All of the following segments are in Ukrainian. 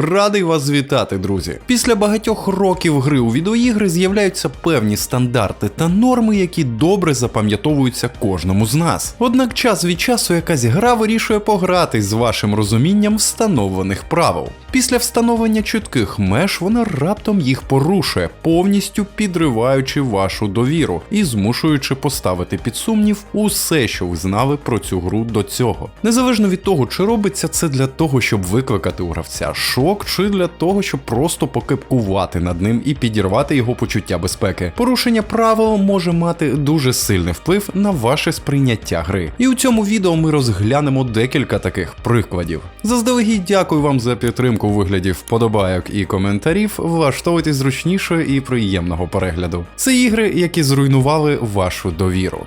Радий вас вітати, друзі. Після багатьох років гри у відеоігри з'являються певні стандарти та норми, які добре запам'ятовуються кожному з нас. Однак час від часу якась гра вирішує погратись з вашим розумінням встановлених правил. Після встановлення чітких меж вона раптом їх порушує, повністю підриваючи вашу довіру і змушуючи поставити під сумнів усе, що ви знали про цю гру до цього. Незалежно від того, чи робиться це для того, щоб викликати у гравця шок, чи для того, щоб просто покипкувати над ним і підірвати його почуття безпеки. Порушення правил може мати дуже сильний вплив на ваше сприйняття гри. І у цьому відео ми розглянемо декілька таких прикладів. Заздалегідь дякую вам за підтримку у вигляді вподобайок і коментарів. Влаштовуйтесь зручніше і приємного перегляду. Це ігри, які зруйнували вашу довіру.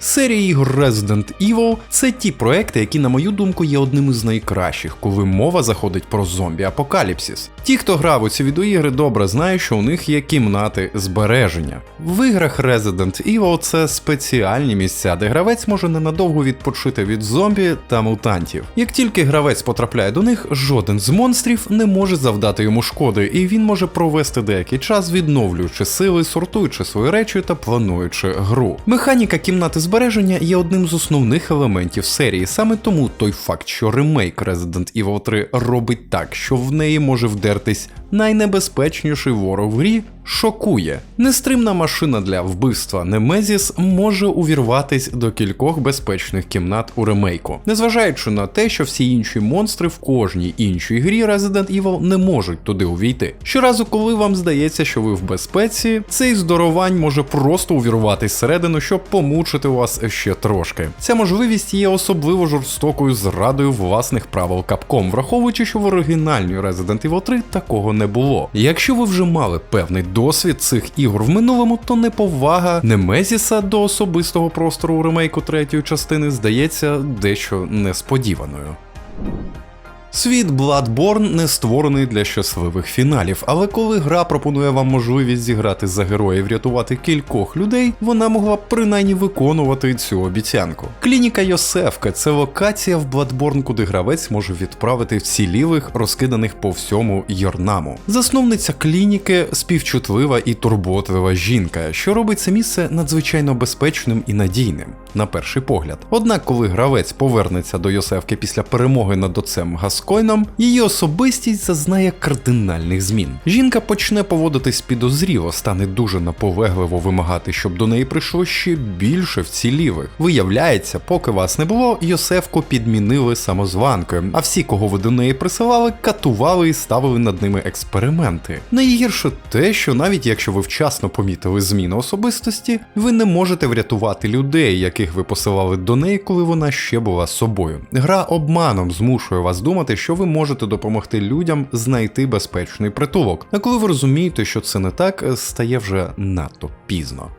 Серія ігор Resident Evil це ті проекти, які, на мою думку, є одним із найкращих, коли мова заходить про зомбі-апокаліпсис. Ті, хто грав у ці відеоігри, добре знають, що у них є кімнати збереження. В іграх Resident Evil це спеціальні місця, де гравець може ненадовго відпочити від зомбі та мутантів. Як тільки гравець потрапляє до них, жоден з монстрів не може завдати йому шкоди, і він може провести деякий час, відновлюючи сили, сортуючи свої речі та плануючи гру. Механіка кімнати збереження є одним з основних елементів серії. Саме тому той факт, що ремейк Resident Evil 3 робить так, що в неї може вдертись найнебезпечніший ворог в грі, шокує. Нестримна машина для вбивства Немезіс може увірватись до кількох безпечних кімнат у ремейку, незважаючи на те, що всі інші монстри в кожній іншій грі Resident Evil не можуть туди увійти. Щоразу, коли вам здається, що ви в безпеці, цей здоровань може просто увірватись всередину, щоб помучити вас ще трошки. Ця можливість є особливо жорстокою зрадою власних правил Capcom, враховуючи, що в оригінальній Resident Evil 3 такого не було. Якщо ви вже мали певний досвід цих ігор в минулому, то неповага Немезіса до особистого простору у ремейку третьої частини здається дещо несподіваною. Світ Bloodborne не створений для щасливих фіналів, але коли гра пропонує вам можливість зіграти за героїв, рятувати кількох людей, вона могла б принаймні виконувати цю обіцянку. Клініка Йосефка це локація в Bloodborne, куди гравець може відправити вцілілих, розкиданих по всьому Йорнаму. Засновниця клініки співчутлива і турботлива жінка, що робить це місце надзвичайно безпечним і надійним, на перший погляд. Однак, коли гравець повернеться до Йосефки після перемоги над отцем Гаскойном, її особистість зазнає кардинальних змін. Жінка почне поводитись підозріло, стане дуже наполегливо вимагати, щоб до неї прийшло ще більше вцілілих. Виявляється, поки вас не було, Йосефку підмінили самозванкою, а всі, кого ви до неї присилали, катували і ставили над ними експерименти. Найгірше те, що навіть якщо ви вчасно помітили зміну особистості, ви не можете врятувати людей, яких ви посилали до неї, коли вона ще була собою. Гра обманом змушує вас думати, що ви можете допомогти людям знайти безпечний притулок. А коли ви розумієте, що це не так, стає вже надто пізно.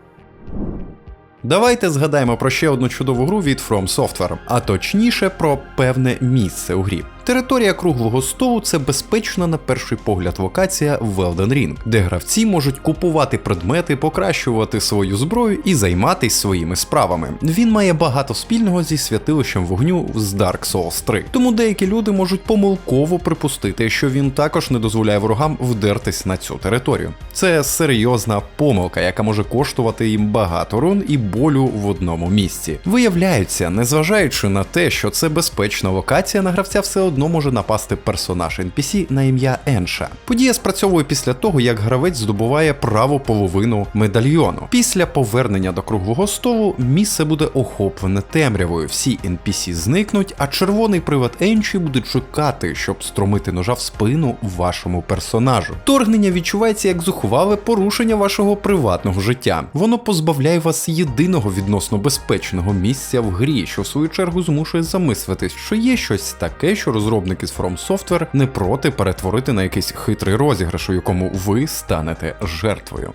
Давайте згадаємо про ще одну чудову гру від From Software, а точніше про певне місце у грі. Територія круглого столу це безпечна на перший погляд локація в Elden Ring, де гравці можуть купувати предмети, покращувати свою зброю і займатися своїми справами. Він має багато спільного зі святилищем вогню з Dark Souls 3. Тому деякі люди можуть помилково припустити, що він також не дозволяє ворогам вдертись на цю територію. Це серйозна помилка, яка може коштувати їм багато рун і болю в одному місці. Виявляється, незважаючи на те, що це безпечна локація, на гравця все одно може напасти персонаж NPC на ім'я Енша. Подія спрацьовує після того, як гравець здобуває праву половину медальйону. Після повернення до круглого столу місце буде охоплене темрявою. Всі NPC зникнуть, а червоний привид Енші буде чекати, щоб струмити ножа в спину вашому персонажу. Торгнення відчувається як зухвале порушення вашого приватного життя. Воно позбавляє вас єдиного відносно безпечного місця в грі, що в свою чергу змушує замислитись, що є щось таке, що розробники з From Software не проти перетворити на якийсь хитрий розіграш, у якому ви станете жертвою.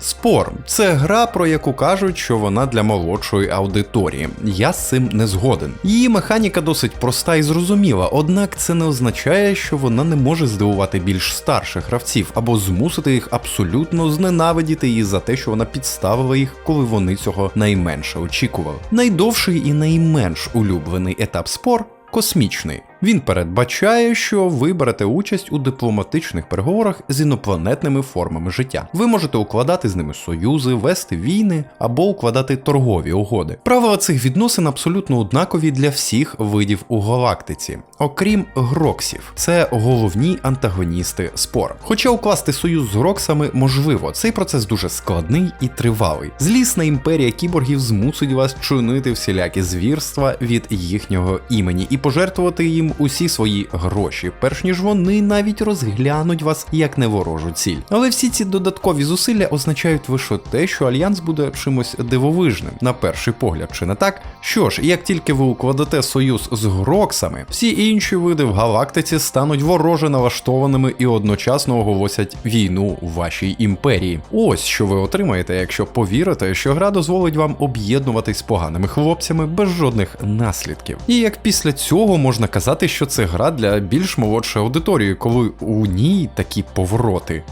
Спор це гра, про яку кажуть, що вона для молодшої аудиторії. Я з цим не згоден. Її механіка досить проста і зрозуміла, однак це не означає, що вона не може здивувати більш старших гравців або змусити їх абсолютно зненавидіти її за те, що вона підставила їх, коли вони цього найменше очікували. Найдовший і найменш улюблений етап спор космічний. Він передбачає, що ви берете участь у дипломатичних переговорах з інопланетними формами життя. Ви можете укладати з ними союзи, вести війни або укладати торгові угоди. Правила цих відносин абсолютно однакові для всіх видів у галактиці, окрім гроксів. Це головні антагоністи спор. Хоча укласти союз з гроксами можливо, цей процес дуже складний і тривалий. Злісна імперія кіборгів змусить вас чинити всілякі звірства від їхнього імені і пожертвувати їм усі свої гроші, перш ніж вони навіть розглянуть вас як неворожу ціль. Але всі ці додаткові зусилля означають лише те, що альянс буде чимось дивовижним на перший погляд, чи не так? Що ж, як тільки ви укладете союз з гроксами, всі інші види в галактиці стануть вороже налаштованими і одночасно оголосять війну вашій імперії. Ось що ви отримаєте, якщо повірите, що гра дозволить вам об'єднуватись з поганими хлопцями без жодних наслідків. І як після цього можна казати, що це гра для більш молодшої аудиторії, коли у ній такі повороти.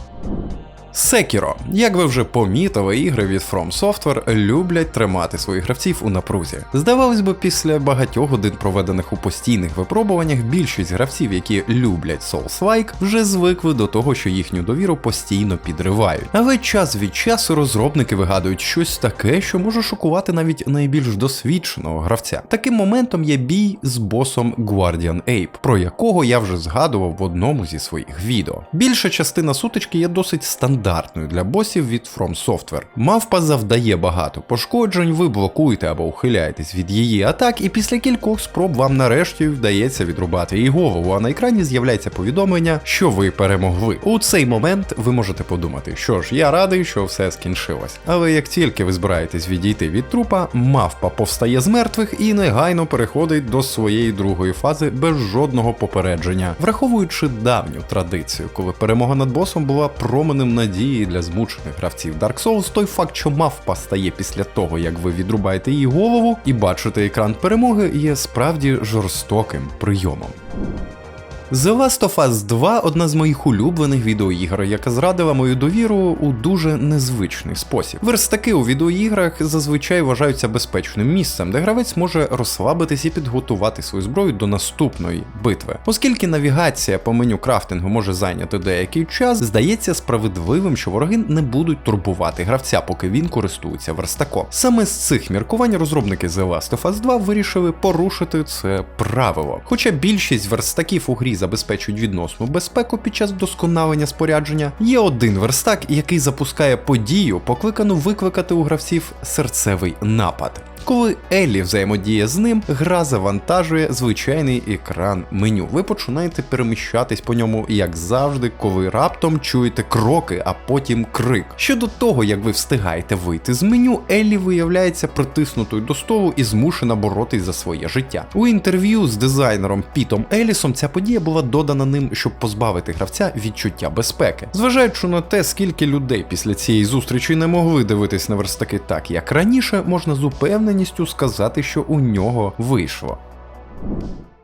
Секіро, як ви вже помітили, ігри від From Software люблять тримати своїх гравців у напрузі. Здавалось би, після багатьох годин проведених у постійних випробуваннях, більшість гравців, які люблять Souls-like, вже звикли до того, що їхню довіру постійно підривають. Але час від часу розробники вигадують щось таке, що може шокувати навіть найбільш досвідченого гравця. Таким моментом є бій з босом Guardian Ape, про якого я вже згадував в одному зі своїх відео. Більша частина сутички є досить стандартною стандартною для босів від From Software. Мавпа завдає багато пошкоджень, ви блокуєте або ухиляєтесь від її атак, і після кількох спроб вам нарешті вдається відрубати її голову, а на екрані з'являється повідомлення, що ви перемогли. У цей момент ви можете подумати, що ж, я радий, що все скінчилось. Але як тільки ви збираєтесь відійти від трупа, мавпа повстає з мертвих і негайно переходить до своєї другої фази без жодного попередження, враховуючи давню традицію, коли перемога над босом була променем надії надії для змучених гравців Dark Souls той факт, що мавпа стає після того, як ви відрубаєте її голову і бачите екран перемоги, є справді жорстоким прийомом. The Last of Us 2 одна з моїх улюблених відеоігр, яка зрадила мою довіру у дуже незвичний спосіб. Верстаки у відеоіграх зазвичай вважаються безпечним місцем, де гравець може розслабитись і підготувати свою зброю до наступної битви. Оскільки навігація по меню крафтингу може зайняти деякий час, здається справедливим, що вороги не будуть турбувати гравця, поки він користується верстаком. Саме з цих міркувань розробники The Last of Us 2 вирішили порушити це правило. Хоча більшість верстаків у грі забезпечують відносну безпеку під час вдосконалення спорядження, є один верстак, який запускає подію, покликану викликати у гравців серцевий напад. Коли Еллі взаємодіє з ним, гра завантажує звичайний екран меню. Ви починаєте переміщатись по ньому, як завжди, коли раптом чуєте кроки, а потім крик. Щодо того, як ви встигаєте вийти з меню, Еллі виявляється притиснутою до столу і змушена боротись за своє життя. У інтерв'ю з дизайнером Пітом Елісом ця подія була додана ним, щоб позбавити гравця відчуття безпеки. Зважаючи на те, скільки людей після цієї зустрічі не могли дивитись на верстаки так, як раніше, можна з сказати, що у нього вийшло.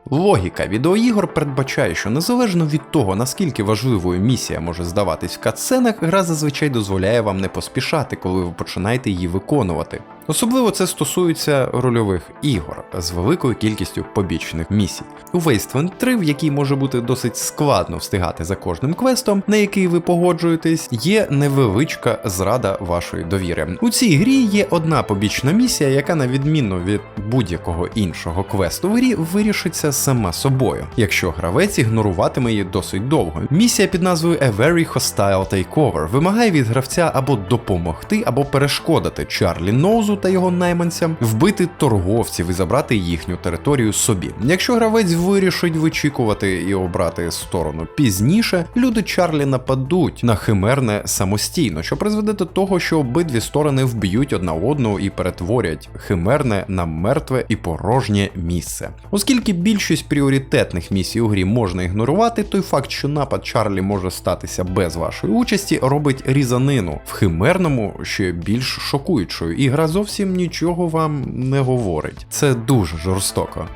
Логіка відеоігор передбачає, що незалежно від того, наскільки важливою місія може здаватись в катсценах, гра зазвичай дозволяє вам не поспішати, коли ви починаєте її виконувати. Особливо це стосується рольових ігор з великою кількістю побічних місій. У Wasteland 3, в якій може бути досить складно встигати за кожним квестом, на який ви погоджуєтесь, є невеличка зрада вашої довіри. У цій грі є одна побічна місія, яка, на відміну від будь-якого іншого квесту в грі, вирішиться сама собою, якщо гравець ігноруватиме її досить довго. Місія під назвою A Very Hostile Takeover вимагає від гравця або допомогти, або перешкодити Чарлі Ноузу та його найманцям вбити торговців і забрати їхню територію собі. Якщо гравець вирішить вичікувати і обрати сторону пізніше, люди Чарлі нападуть на химерне самостійно, що призведе до того, що обидві сторони вб'ють одна одну і перетворять химерне на мертве і порожнє місце. Оскільки більшість пріоритетних місій у грі можна ігнорувати, той факт, що напад Чарлі може статися без вашої участі, робить різанину в химерному ще більш шокуючою, і гра зовсім нічого вам не говорить. Це дуже жорстоко.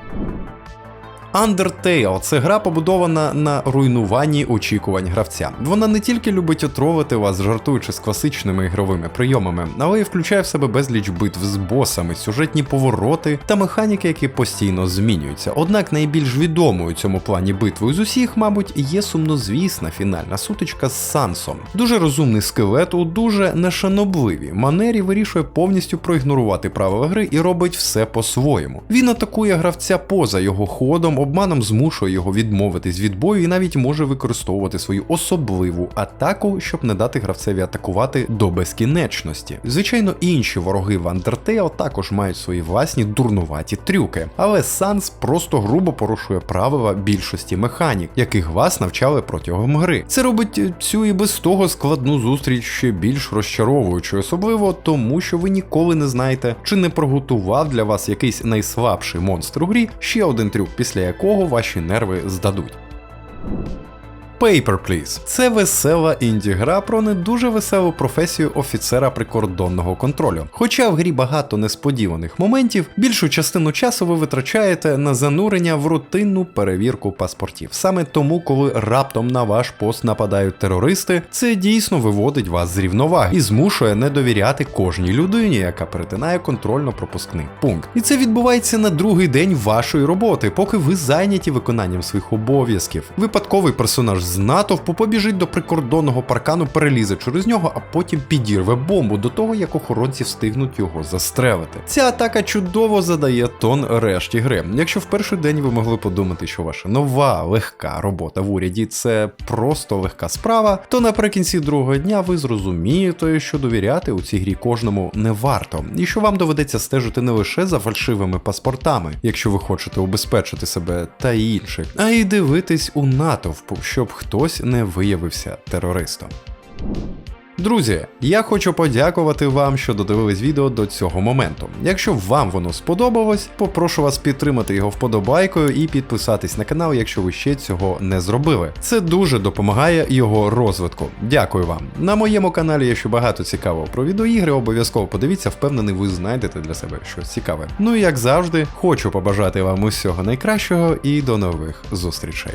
Undertale це гра побудована на руйнуванні очікувань гравця. Вона не тільки любить отровити вас, жартуючи з класичними ігровими прийомами, але й включає в себе безліч битв з босами, сюжетні повороти та механіки, які постійно змінюються. Однак найбільш відомою цьому плані битвою з усіх, мабуть, є сумнозвісна фінальна сутичка з Сансом. Дуже розумний скелет у дуже нешанобливій манері вирішує повністю проігнорувати правила гри і робить все по-своєму. Він атакує гравця поза його ходом, обманом змушує його відмовитись від бою і навіть може використовувати свою особливу атаку, щоб не дати гравцеві атакувати до безкінечності. Звичайно, інші вороги в Undertale також мають свої власні дурнуваті трюки, але Санс просто грубо порушує правила більшості механік, яких вас навчали протягом гри. Це робить цю і без того складну зустріч ще більш розчаровуючою, особливо тому, що ви ніколи не знаєте, чи не проготував для вас якийсь найслабший монстр у грі ще один трюк, після якого ваші нерви здадуть. Paper Please – це весела інді-гра про не дуже веселу професію офіцера прикордонного контролю. Хоча в грі багато несподіваних моментів, більшу частину часу ви витрачаєте на занурення в рутинну перевірку паспортів. Саме тому, коли раптом на ваш пост нападають терористи, це дійсно виводить вас з рівноваги і змушує не довіряти кожній людині, яка перетинає контрольно-пропускний пункт. І це відбувається на другий день вашої роботи, поки ви зайняті виконанням своїх обов'язків. Випадковий персонаж з натовпу побіжить до прикордонного паркану, перелізе через нього, а потім підірве бомбу до того, як охоронці встигнуть його застрелити. Ця атака чудово задає тон решті гри. Якщо в перший день ви могли подумати, що ваша нова легка робота в уряді це просто легка справа, то наприкінці другого дня ви зрозумієте, що довіряти у цій грі кожному не варто, і що вам доведеться стежити не лише за фальшивими паспортами, якщо ви хочете убезпечити себе та інших, а й дивитись у натовпу, щоб хтось не виявився терористом. Друзі, я хочу подякувати вам, що додивились відео до цього моменту. Якщо вам воно сподобалось, попрошу вас підтримати його вподобайкою і підписатись на канал, якщо ви ще цього не зробили. Це дуже допомагає його розвитку. Дякую вам. На моєму каналі є ще багато цікавого про відеоігри. Обов'язково подивіться, впевнений, ви знайдете для себе щось цікаве. Ну і як завжди, хочу побажати вам усього найкращого і до нових зустрічей.